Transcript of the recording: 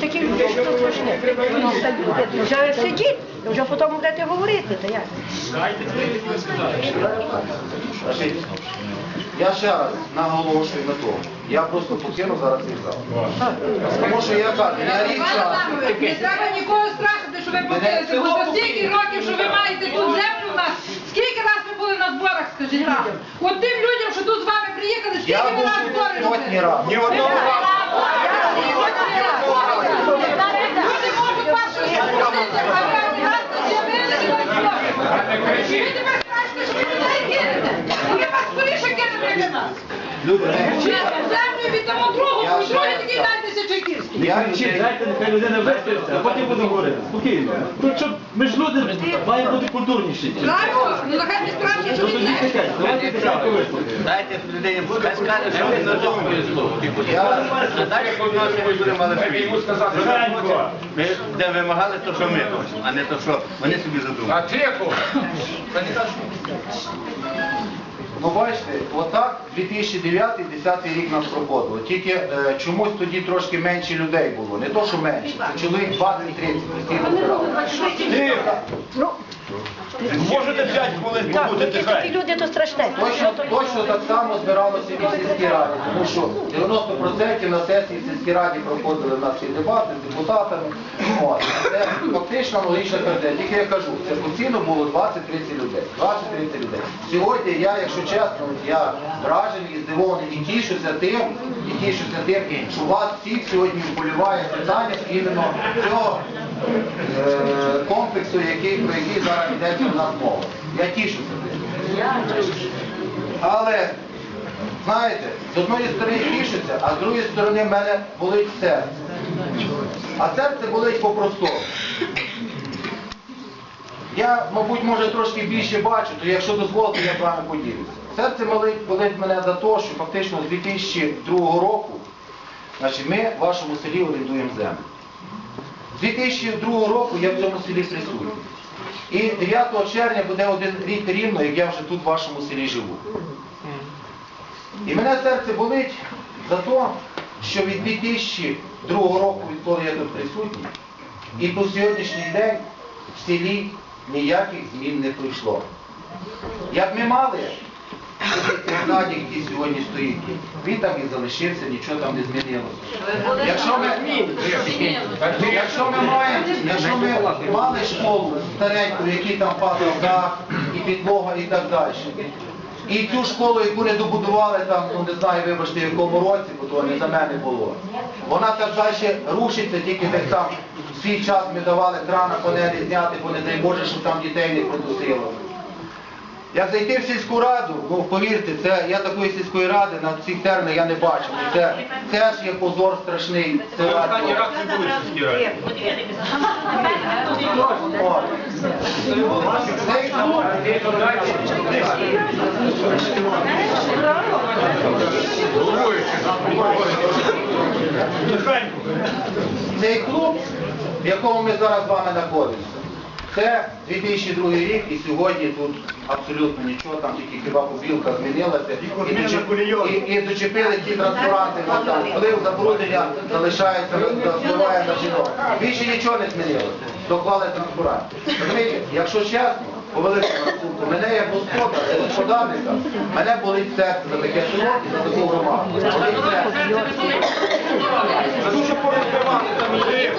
Такі люди, що тут. Вже сидіть, вже потім будете говорити. Та як? Я ще раз наголошую на тому. Я просто покину зараз цей зал. Тому що я кажу, на рік часу. Не треба нікого страшити, що ви подивилися. Бо за стільки років, що ви маєте тут землю в нас, скільки раз ви були на зборах, скажіть людям? От тим людям, що тут з вами приїхали, скільки Я ви раз збори тут сотні робили? разів. Ні одного разу. Люди можуть вас щось попросити, а ви один раз не з'явилися на зборах. Ви тепер скажете, що ви людей кинете. І ви вас скоріше кинете, як нас. Люди, не Чесно, землю віддамо другу, Я і ще другий раз такий кажу. дайтеся чекістський. я Кричіть, дайте нехай людина виспиться, а потім будемо говорити. Спокійно. Ну, щоб ми ж люди маємо бути культурніші. Правильно? Ну нехай не страшно, що він давайте вислухаємо. Дайте людині, хай скаже, що він зробив слово. А далі відносини будемо мали сказати, Ми де вимагали, то що ми хочемо, а не то, що вони собі задумали. А тихо. Ну бачите, отак 2009-2010 рік нас проходило. Тільки е, чомусь тоді трошки менше людей було. Не то, що менше, це чоловік 20-30 постійно збирали. Можете 5 хвилин Так, побути такі люди, то страшне. Точно, точно так само збиралося і в сільській раді, тому що 90% на сесії в сільській раді проходили ці дебати з депутатами. От. Це фактично аналогічна картина. Тільки я кажу, це постійно було 20-30 людей. 20-30 людей. Сьогодні я, якщо чесно, я вражений і здивований і тішуся тим, і тішуся тим, що у вас всіх сьогодні вболіває питання іменно цього е, комплексу, який, про який зараз йдеться в нас мова. Я тішуся тим. Але, знаєте, з одної сторони тішиться, а з другої сторони в мене болить серце. А серце болить по-простому. Я, мабуть, може трошки більше бачу, то якщо дозволите, я з вами поділюся. Серце болить, болить мене за те, що фактично з 2002 року значить, ми в вашому селі орендуємо землю. З 2002 року я в цьому селі присутній. І 9 червня буде один рік рівно, як я вже тут в вашому селі живу. І мене серце болить за те, що від 2002 року, відколи я тут присутній, і по сьогоднішній день в селі ніяких змін не пройшло. Як ми мали садик, який сьогодні стоїть, він там і залишився, нічого там не змінилося. Якщо ми, якщо ми маємо, якщо ми мали школу стареньку, в якій там падав дах, і підлога, і так далі. І цю школу, яку не добудували там, ну не знаю, вибачте, в якому році, бо то не за мене було. Вона так далі рушиться, тільки так там в свій час ми давали крана панелі зняти, бо не дай Боже, щоб там дітей не продусило. Як зайти в сільську раду, ну повірте, це я такої сільської ради на цих термінах я не бачив. Це, це ж є позор страшний. Це Останній раз не були в сільській раді. О. Цей клуб, в якому ми зараз з вами знаходимося, це 2002 рік і сьогодні тут абсолютно нічого, там тільки хіба побілка змінилася. І, і, і дочепили ті транспаранти, ну, там вплив забруднення залишається, на- на- жінок. Більше нічого не змінилося. Доклали транспаранти. Розумієте, якщо чесно, по великому рахунку, мене як господар, господарника, мене болить серце за таке село і за таку громаду. Болить серце. Дуже порозбивали там людей.